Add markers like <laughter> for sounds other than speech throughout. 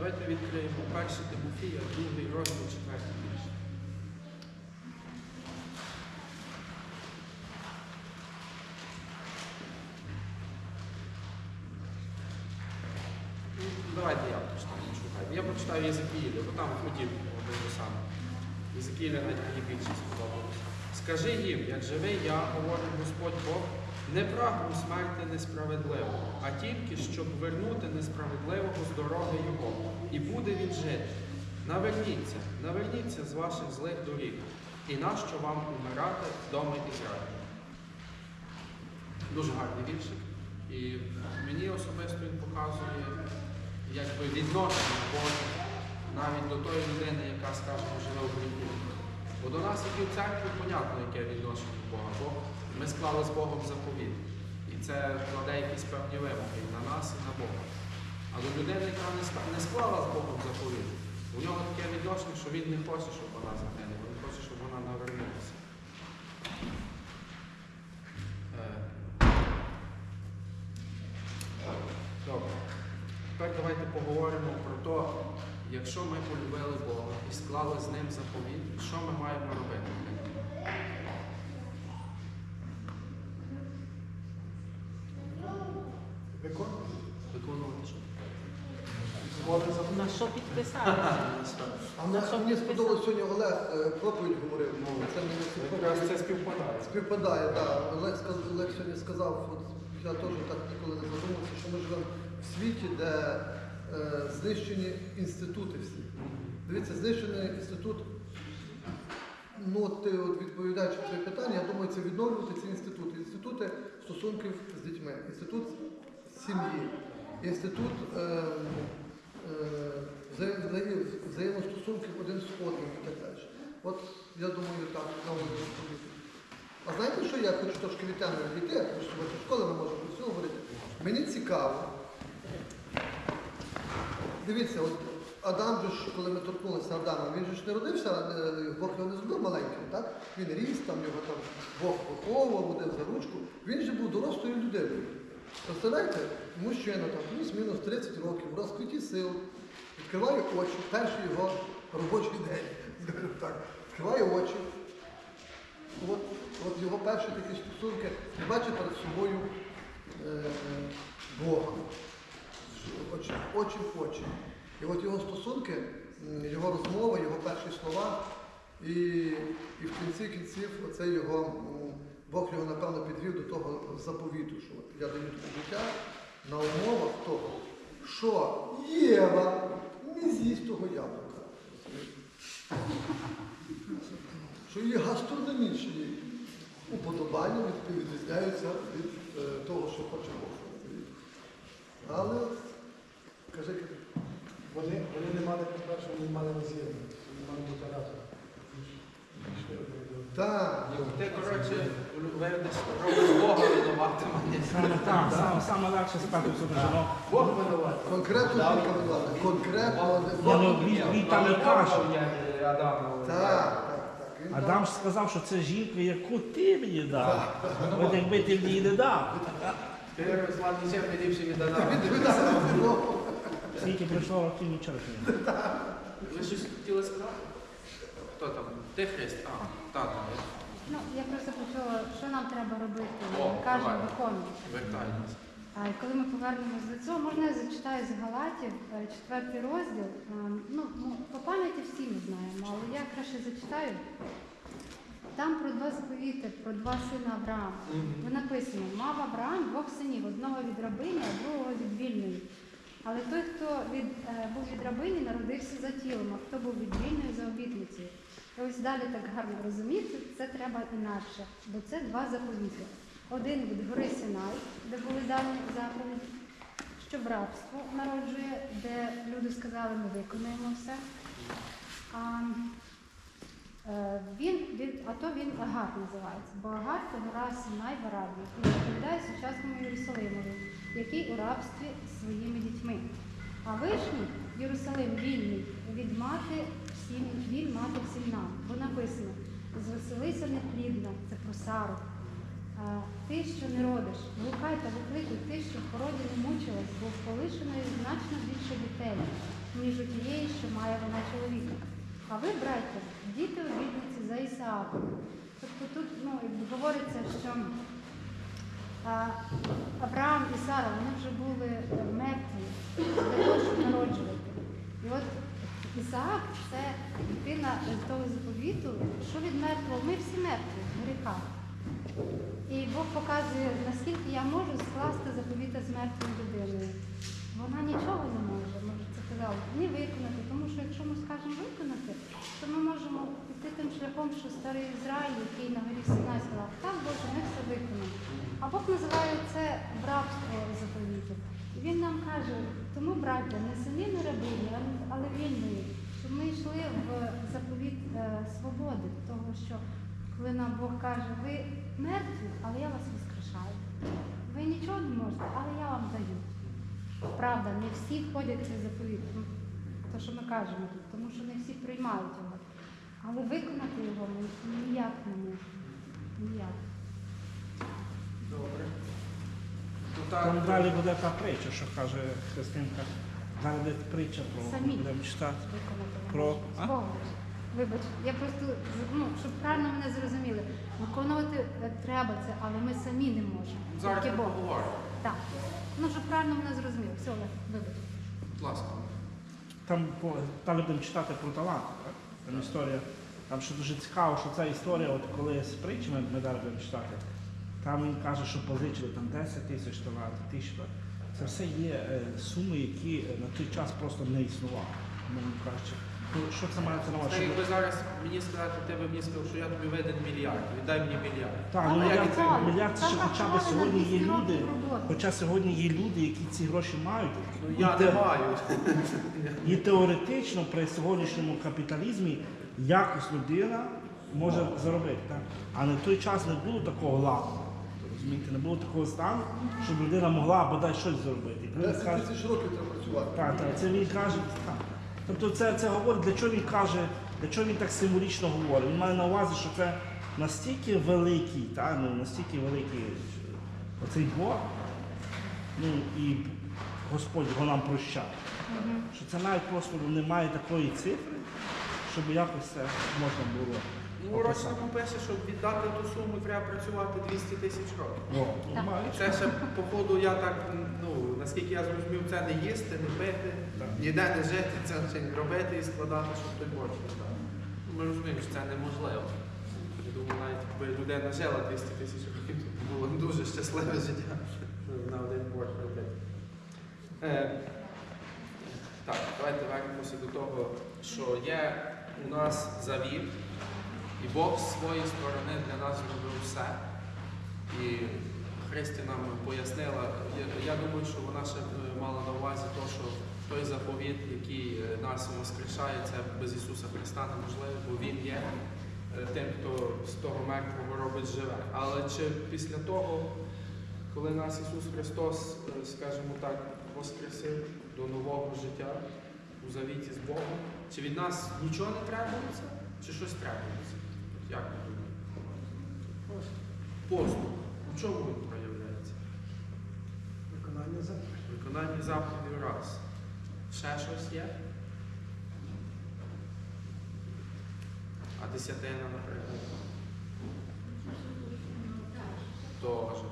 Давайте відкриємо перший Тимофія, другий розділ, четвертий вірш. Ну, Давайте я прочитаю, не шукайте. Я прочитаю Єзекіїля, бо там хотів один і саме. Єзекіїля більше сподобалося. Скажи їм, як живий я, говорить Господь Бог, не прагну смерти несправедливого, а тільки щоб вернути несправедливого з дороги його, і буде він жити. Наверніться, наверніться з ваших злих доріг, і нащо вам умирати в домі Ізраїля? Дуже гарний віршик. І мені особисто він показує якби відношення Бога навіть до тої людини, яка, скажімо, живе в гріху. Бо до нас, як і в церкві, понятно, яке відношення до Бога. Бо ми склали з Богом заповіт. І це кладе якісь певні вимоги на нас, і на Бога. А до людини, яка не склала з Богом заповіт, у нього таке відношення, що він не хоче, щоб вона загинула, він хоче, щоб вона навернулася. Е, Добре. Тепер давайте поговоримо про те, якщо ми полюбили Бога і склали з ним заповіт, що ми маємо робити? Виконувати що? На що підписатися? <laughs> А мені сподобалось сьогодні Олег е, проповідь говорив. Це мені Якраз це співпадає. співпадає. Да. Олег, сказ- Олег сьогодні сказав, от я теж так ніколи не задумався, що ми живемо в світі, де знищені інститути всі. Дивіться, знищений інститут. Ну, ти от відповідаючи на своє питання, я думаю, це відновлювати ці інститути. Інститути стосунків з дітьми, інститут сім'ї, інститут е, е, взаєм- взаєм- взаємостосунків один з одним і так далі. От я думаю, так, знову відповідати. А знаєте, що я хочу трошки від теми тому що школи ми можемо про все говорити. Мені цікаво. Дивіться, от Адам же ж, коли ми торкнулися Адама, він же ж не родився, е, Бог його не зробив маленьким, так? Він ріс, там його там Бог виховував, водив за ручку. Він же був дорослою людиною. Представляєте, мужчина там плюс-мінус 30 років, в розквіті сил, відкриває очі, перший його робочий день, <laughs> скажімо так, відкриває очі. От, от його перші такі стосунки, бачить перед собою е, Бога. Очі, очі в очі. І от його стосунки, його розмова, його перші слова, і, і в кінці кінців оце його, Бог його, напевно, підвів до того заповіту, що я даю тобі життя на умовах того, що Єва не з'їсть того яблука. Що її гастрономічні уподобання від- відрізняються від е, того, що хоче Бог. Але, кажи. Вони, вони не мали, по-перше, вони не мали розвідки, вони мали декларатора. Так, Ти, коротше, виведеш робиш Бога винуватим, а так, саме, саме легше собі жінок. Бог винуватий. конкретно тільки влади, конкретно. Ну, він, він там і каже. Адаму. Так, так, так. Він Адам ж сказав, що це жінка, яку ти мені дав. От якби ти мені її не дав. Ти Руслан нічим не ліпший від Адама. Ну, Скільки пройшло років нічого не. <laughs> Ви щось хотіли сказати? Хто там? Ти Христ? А, тата. Ну, я просто почула, що нам треба робити. О, Ми кажемо, давай. А і коли ми повернемось до цього, можна я зачитаю з Галатів, е, четвертий розділ. А, Ну, ну, по пам'яті всі ми знаємо, але я краще зачитаю. Там про два заповіти, про два сина Авраама. Ви написано, мав Авраам двох синів, одного від рабині, а другого від вільної. Але той, хто від, е, був від рабині, народився за тілом, а хто був від вільної за обітницею. І ось далі так гарно розуміти, це треба інакше, бо це два заповіти. Один від гори Синай, де були дані заповіді, що в рабство народжує, де люди сказали, ми виконуємо все. А, Е, Він від, а то він Агар називається, бо Агар це гора Синай в Арабії, і відповідає сучасному Єрусалимові, який у рабстві з своїми дітьми. А вишній Єрусалим вільний від мати всім, він мати всім нам. Бо написано: звеселися неплідна, це про Сару. Ти, що не родиш, глухай та викликуй ти, що в породі не мучилась, бо полишеної значно більше дітей. ніж у тієї, що має вона чоловіка. А ви, браття, діти обідниці за Ісааком. Тобто тут ну, говориться, що а, Авраам і Сара вони вже були мертві для того, щоб народжувати. І от Ісаак це дитина того заповіту, що від мертвого, ми всі мертві в гріхах. І Бог показує, наскільки я можу скласти заповіта з мертвою людиною. Вона нічого не може, ми вже це казали, ні виконати, тому що якщо ми скажемо виконати, то ми можемо піти тим шляхом, що старий Ізраїль, який на горі Синай сказав, так Боже, ми все виконали. А Бог називає це рабство заповіту. І він нам каже, тому, браття, не самі не рабині, але- але вільної, щоб ми йшли в заповіт е, свободи, того, що коли нам Бог каже, ви мертві, але я вас воскрешаю. Ви нічого не можете, але я вам даю. Правда, не всі входять в цей заповіт. Ну, То, що ми кажемо тут, тому що не всі приймають його. Але виконати його ми ніяк не можемо. Ніяк. Добре. Ну, Там так, далі буде та притча, що каже Христинка. Далі буде притча про Самі. будемо читати. Виконати не Про- можемо. а? Вибач, я просто ну, щоб правильно мене зрозуміли. Виконувати е, треба це, але ми самі не можемо. зараз Тільки Бог. поговоримо. Так. Ну, щоб правильно мене зрозуміли. Все, Олег, вибач. Будь ласка. Там по- далі будемо читати про таланти. Так? Там історія. Там що дуже цікаво, що ця історія, от коли з притчами ми зараз будемо читати, там він каже, що позичили там 10 тисяч талантів, тисяч. Це все є е, суми, які е, на той час просто не існували. Мовно кажучи. Ну, що це мається на увазі? Так, якби зараз мені сказати, ти би мені сказав, що я тобі виден мільярд, віддай мені мільярд. Так, Там ну мільярд, це ще хоча б сьогодні є 200 люди, хоча сьогодні є люди, які ці гроші мають. Ну і я те- не маю. І теоретично при сьогоднішньому капіталізмі якось людина може заробити. Так? А на той час не було такого ладу. Розумієте, не було такого стану, щоб людина могла бодай щось зробити. І він 10 каже, тисяч років треба працювати. так, так, це він каже. Тобто це, це говорить, для чого він каже, для чого він так символічно говорить. Він має на увазі, що це настільки великий, та, ну, настільки великий оцей Бог, ну і Господь його нам прощає. Що це навіть просто немає такої цифри, щоб якось це можна було. Ну, урочно пише, щоб віддати ту суму, треба працювати 200 тисяч років. Нормально. І це ще, походу, я так, ну, наскільки я зрозумів, це не їсти, не пити, Так. ніде не жити, це ще й робити і складати, щоб той борщ віддав. Ну, Ми розуміємо, що це неможливо. Я думаю, навіть якби людина жила 200 тисяч років, то було дуже щасливе життя, на один борщ робити. Е, так, давайте вернемося до того, що є у нас завіт, і Бог з своєї сторони для нас зробив все. І Христі нам пояснила, я, думаю, що вона ще е, мала на увазі те, що той заповіт, який е, нас воскрешає, це без Ісуса Христа неможливо, бо Він є е, тим, хто з того мертвого робить живе. Але чи після того, коли нас Ісус Христос, скажімо так, воскресив до нового життя у завіті з Богом, чи від нас нічого не требується, чи щось требується? Як ви думаєте? Поступ. У чому він проявляється? Виконання заповідей. Виконання заповідей раз. Ще щось є? А десятина, наприклад. Тоже.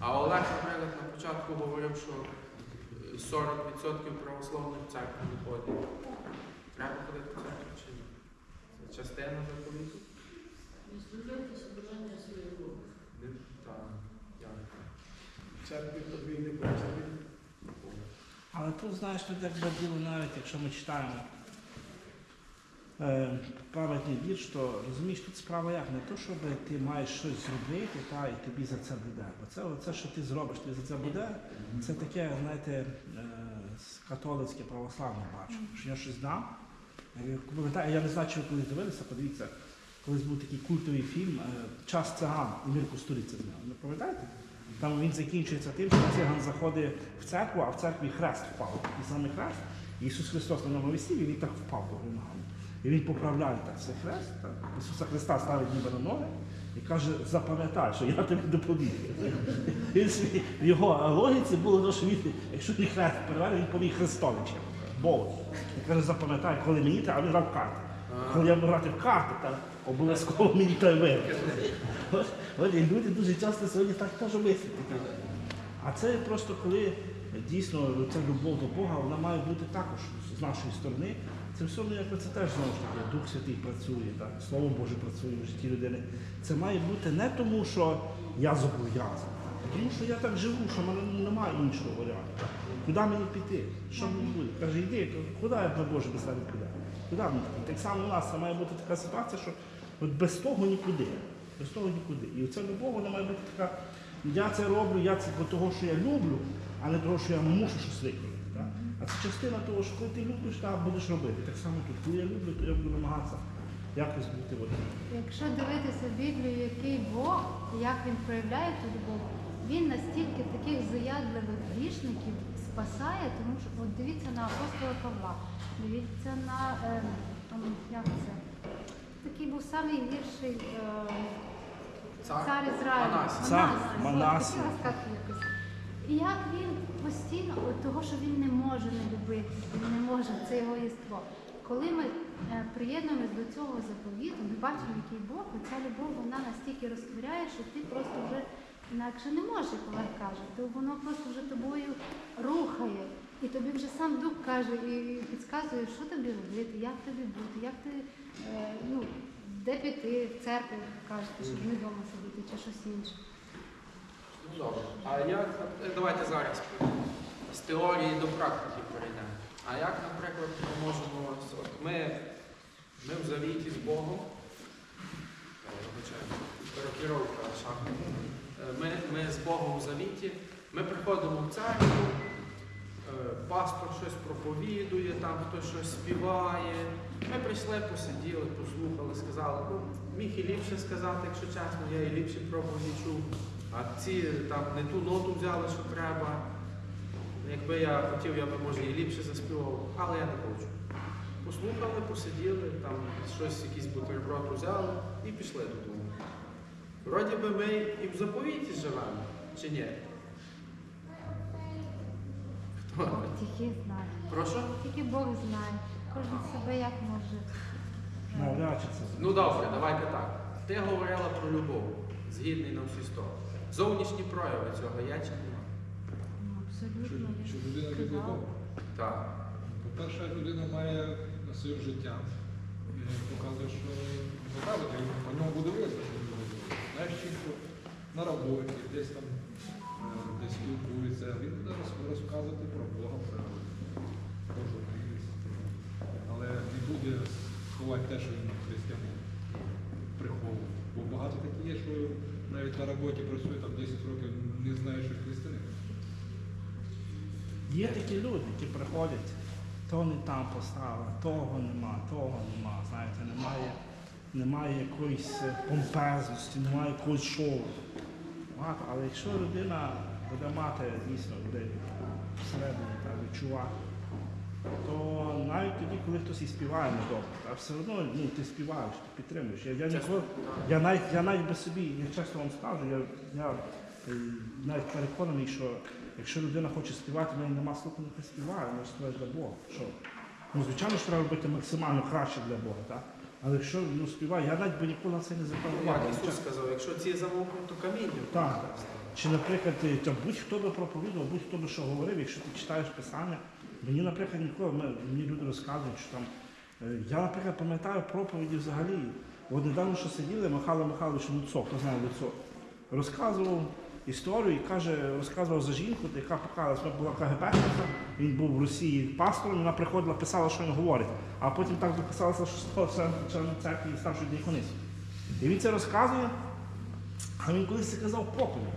А Олег, наприклад, на початку говорив, що е, 40% православних в церкву не ходять. Треба ходити в церкву чи ні? Це частина заповіту? Не так. Як? Церкві подвійний пояснення. Але тут, знаєш, тут якби діло навіть, якщо ми читаємо е, пам'ятний вірш, то розумієш, тут справа як? Не то, щоб ти маєш щось зробити, та, і тобі за це буде. Бо це, це, що ти зробиш, тобі за це буде, це таке, знаєте, е, католицьке православне бачу. Що я щось дам. Пам'ятаю, я не знаю, чи ви колись дивилися, подивіться, колись був такий культовий фільм е, Час циган і Мірку Стуриця зняв. Не пам'ятаєте? Там він закінчується тим, що циган заходить в церкву, а в церкві хрест впав. І саме хрест. Ісус Христос на ньому весіллі, він так впав до ногами. І він поправляє так цей хрест. Так. Ісуса Христа ставить ніби на ноги і каже, запам'ятай, що я тобі допоміг. В його логіці було, те, що він, якщо він хрест переверне, він поміг Христовичем. футбол. Він каже, запам'ятай, коли мені треба, а він грав карти. Коли я буду грати в карти, так обов'язково мені той. От, от, і люди дуже часто сьогодні так теж мислять. А це просто коли дійсно ця любов до Бога, вона має бути також з нашої сторони. Це все ну, якби це теж знову ж таки Дух Святий працює, так, Слово Боже працює в житті людини. Це має бути не тому, що я зобов'язаний, а тому що я так живу, що в мене немає іншого варіанту. Куди мені піти? Що мені буде? Каже, йди, куди я на Боже без тебе піде? Куди мені піти? Так само у нас це має бути така ситуація, що от без того нікуди. Без того нікуди. І ця любов вона має бути така. Я це роблю, я це бо того, що я люблю, а не того, що я мушу щось виконати. А це частина того, що коли ти любиш, так будеш робити. Так само тут, коли я люблю, то я буду намагатися якось бути от. Якщо дивитися Біблію, який Бог, як він проявляє ту любов, він настільки таких заядливих грішників спасає, тому що от дивіться на апостола Павла, дивіться на е, як це? Такий був самий гірший е, Цар, цар Ізраїлю. Цар якось. І як він постійно, от того, що він не може не любити, він не може, це його єство. Коли ми е, приєднуємось до цього заповіту, ми бачимо, який Бог, і ця любов вона настільки розтворяє, що ти просто вже інакше не можеш, як Олег каже, то воно просто вже тобою рухає. І тобі вже сам дух каже і підказує, що тобі робити, як тобі бути, як ти е, ну, де піти в церкву, кажете, щоб не вдома сидіти чи щось інше. Ну, Добре. А як, давайте зараз з теорії до практики перейдемо. А як, наприклад, ми можемо, от ми, ми в завіті з Богом, е, перекіровка шахи. Е, Ми, ми з Богом в завіті, ми приходимо в церкву, пастор щось проповідує, там хтось щось співає. Ми прийшли, посиділи, послухали, сказали, ну, міг і ліпше сказати, якщо чесно, я і ліпше проповіді чув. А ці там не ту ноту взяли, що треба. Якби я хотів, я би може і ліпше заспівав, але я не хочу. Послухали, посиділи, там щось, якийсь бутерброд взяли і пішли додому. Вроді би ми і в заповіті живемо, чи ні? Тільки знає. Прошу? Тільки Бог знає. Кожен себе як може. Навряд чи це. Ну добре, давайте так. Ти говорила про любов, згідний на всі сто. Зовнішні прояви цього є чи нема? Ну, абсолютно. Що людина любить сказала. Бога. Так. По-перше, людина має на своє життя показує, що заказує, і по ньому буде видно, що він любить Знаєш, чітко на роботі, десь там е, спілкується, він буде розказувати про Бога, про Божу. Але не буде ховати те, що він християнин приховує. Бо багато таких є, що навіть на роботі працює там 10 років, не знає, що християнин. Є такі люди, які приходять, то не там поставили, того нема, того нема. Знаєте, немає, немає якоїсь е, помпезності, немає якогось шоу. Але якщо людина буде мати дійсно буде всередині та відчувати, то навіть тоді, коли хтось і співає недобре, а все одно ну, ти співаєш, ти підтримуєш. Я, я, ніколи, я, навіть, я навіть би собі, я чесно вам скажу, я, я е, навіть переконаний, що якщо людина хоче співати, в неї нема слуху, нехай співає, вона ж співає для Бога. Що? Ну, звичайно, що треба робити максимально краще для Бога, так? Але якщо ну, співає, я навіть би ніколи на це не Як увагу. Ісус сказав, якщо ці замовкнуть, то каміння. Так. Чи, наприклад, там, будь-хто би проповідував, будь-хто би що говорив, якщо ти читаєш писання, мені, наприклад, ніколи, мені люди розказують, що там. е, Я, наприклад, пам'ятаю проповіді взагалі. От недавно, що сиділи, Михайло Михайлович Луцо, хто знає Луцо, розказував історію і каже, розказував за жінку, яка покалась, була КГБшниця, він був в Росії пастором, вона приходила, писала, що він говорить, а потім так записалася, що став членом церкви і старшою діяконисою. І він це розказує, а він колись це казав проповідь.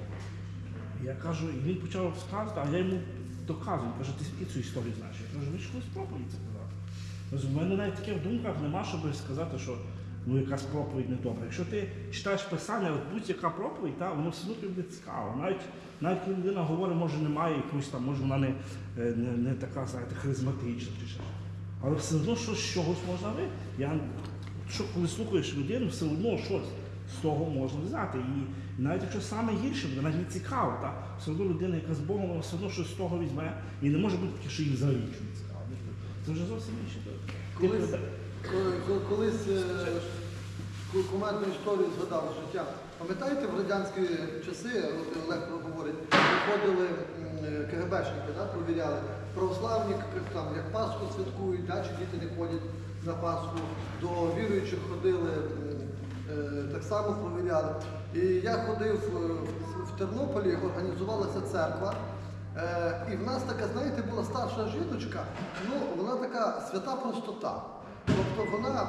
Я кажу, і він почав розказувати, а я йому доказую. Каже, ти звідки цю історію знаєш? Я кажу, ви ж колись проповідь це казав. Кажу, в мене навіть таке в думках нема, щоб сказати, що ну якась проповідь не добра. Якщо ти читаєш писання, от будь-яка проповідь, та, воно все одно буде цікаво. Навіть, навіть коли людина говорить, може немає якоїсь там, може вона не, е, не, не така, знаєте, харизматична чи ще. Але все одно щось з чогось можна ви. Я, що, коли слухаєш людину, все одно щось з того можна взяти. І навіть якщо саме гірше буде, навіть не цікаво, так? все одно людина, яка з Богом, вона все одно щось з того візьме. І не може бути таке, що їй взагалі нічого не цікаво. Це вже зовсім інше. Колись, коли- колись е, кумедну історію згадав життя. Пам'ятаєте, в радянські часи, Олег говорить, приходили е, КГБшники, да, провіряли, православні там, як Пасху святкують, да, чи діти не ходять на Пасху, до віруючих ходили, так само провіряли. І я ходив е, в, в Тернополі, організувалася церква. Е, і в нас така, знаєте, була старша жіночка, ну вона така свята простота. Тобто вона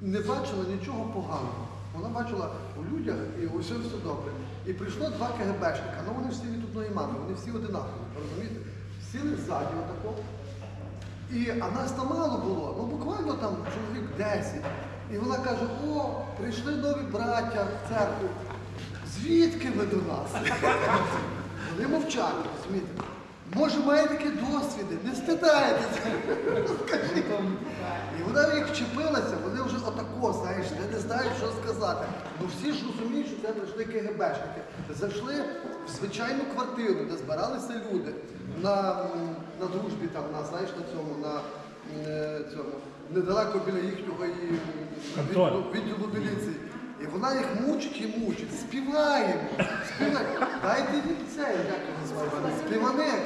не бачила нічого поганого. Вона бачила у людях і усе все добре. І прийшло два КГБшника, ну вони всі від одної мами, вони всі одинакові, розумієте? Сіли ззаді отако. І, а нас там мало було, ну буквально там чоловік 10. І вона каже, о, прийшли нові браття в церкву. Звідки ви до нас? Вони мовчать, розумієте? Може, має такі досвіди, не стидаєтеся. І вона їх вчепилася, вони вже отако, знаєш, вони не знають, що сказати. Ну всі ж розуміють, що це прийшли КГБшники. Зайшли в звичайну квартиру, де збиралися люди на, на дружбі, там, на, знаєш, на цьому, на е, цьому, недалеко біля їхнього і, Контроль. відділу, відділу міліції. І вона їх мучить і мучить. Співаємо. Співаємо. Дайте їм це, як його називається? Співаник.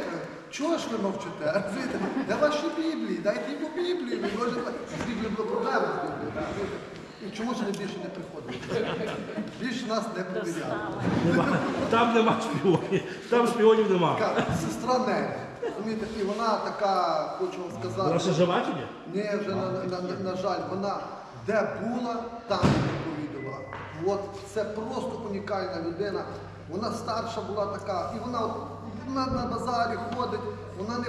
Чого ж ви мовчите? Розумієте? Де ваші Біблії? Дайте йому Біблію. Ви можете... З Біблією була проблема з Біблією. розумієте? І чому ж вони більше не приходили? Більше нас не провіряли. Нема. Там нема шпіонів. Там шпіонів нема. Така сестра Нелі. Розумієте? І вона така, хочу вам сказати. Вона ще жива чи ні? Ні, вже на, на, на, на жаль, вона де була, там і проповідувала. От це просто унікальна людина. Вона старша була така, і вона от на, базарі ходить, вона не,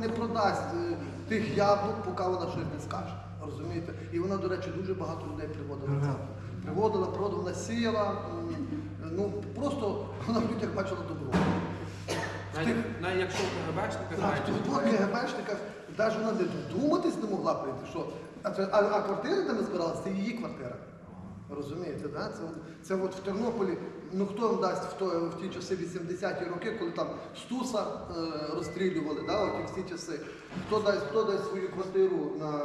не продасть е, тих яблук, поки вона щось не скаже. Розумієте? І вона, до речі, дуже багато людей приводила в церкву. Приводила, вона сіяла. Ну просто вона в людях бачила добро. Навіть, навіть якщо в КГБшниках, Так, навіть вона не додуматись не могла прийти, що а, це- а, а квартира, де ми збиралися, це її квартира. Розумієте, да? це, от- це от в Тернополі, ну хто вам дасть в, ті часи 80-ті роки, коли там Стуса е, розстрілювали, да, от ті всі часи. Хто дасть, хто дасть свою квартиру, на,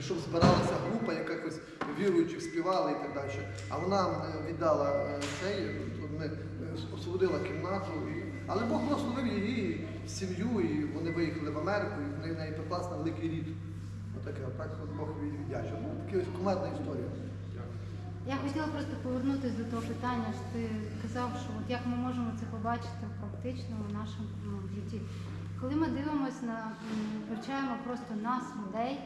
щоб збиралася група, якихось віруючих співали і так далі. А вона е, віддала е, цей, от ми е, освободила кімнату. І, але Бог благословив її сім'ю, і вони виїхали в Америку, і в неї- в неї прекрасна великий рід. Отаке, отак от Бог віддячив. Ну, така ось кумедна історія. Я хотіла просто повернутися до того питання, що ти казав, що от як ми можемо це побачити в практичному нашому ну, житті. Коли ми дивимося на вивчаємо просто нас, людей,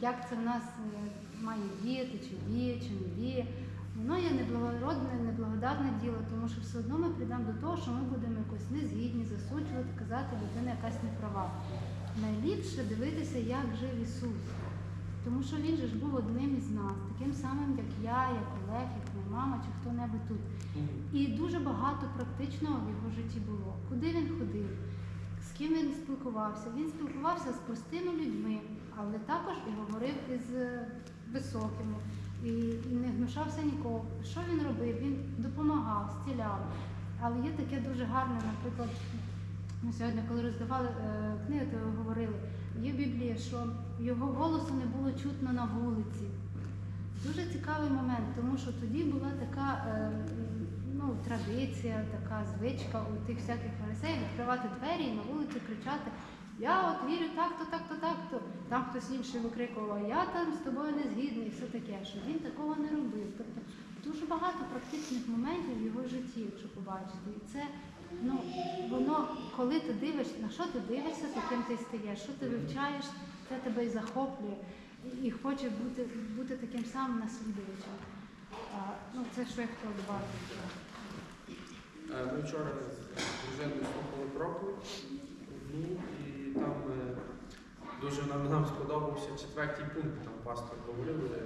як це в нас е, має діяти, чи діє, чи не діє, воно є неблагородне, неблагодатне діло, тому що все одно ми прийдемо до того, що ми будемо якось незгідні, засуджувати, казати, людина якась не права. Найліпше дивитися, як жив Ісус. Тому що він же ж був одним із нас, таким самим, як я, як Олег, як моя мама чи хто-небудь тут. І дуже багато практичного в його житті було. Куди він ходив, з ким він спілкувався? Він спілкувався з простими людьми, але також і говорив із е, високими, і, не гнушався нікого. Що він робив? Він допомагав, стіляв. Але є таке дуже гарне, наприклад, ми сьогодні, коли роздавали е, книги, то говорили, є в Біблії, що його голосу не було чутно на вулиці. Дуже цікавий момент, тому що тоді була така е, ну, традиція, така звичка у тих всяких фарисеїв відкривати двері і на вулиці кричати Я от вірю так-то, так-то, так-то. Там хтось інший викрикував, я там з тобою не згідний, все таке, що він такого не робив. Тобто дуже багато практичних моментів в його житті, якщо побачити. І це ну, воно, коли ти дивишся, на що ти дивишся, таким ти стаєш, що ти вивчаєш, це тебе і захоплює, і, хоче бути, бути таким самим наслідувачем. Ну, це що я хотіла додати. Е, Ми вчора з дружиною слухали проповідь і там е, дуже нам, нам сподобався четвертий пункт, там пастор говорив, е,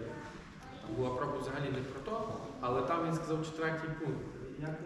там була проповідь взагалі не про то, але там він сказав четвертий пункт. Як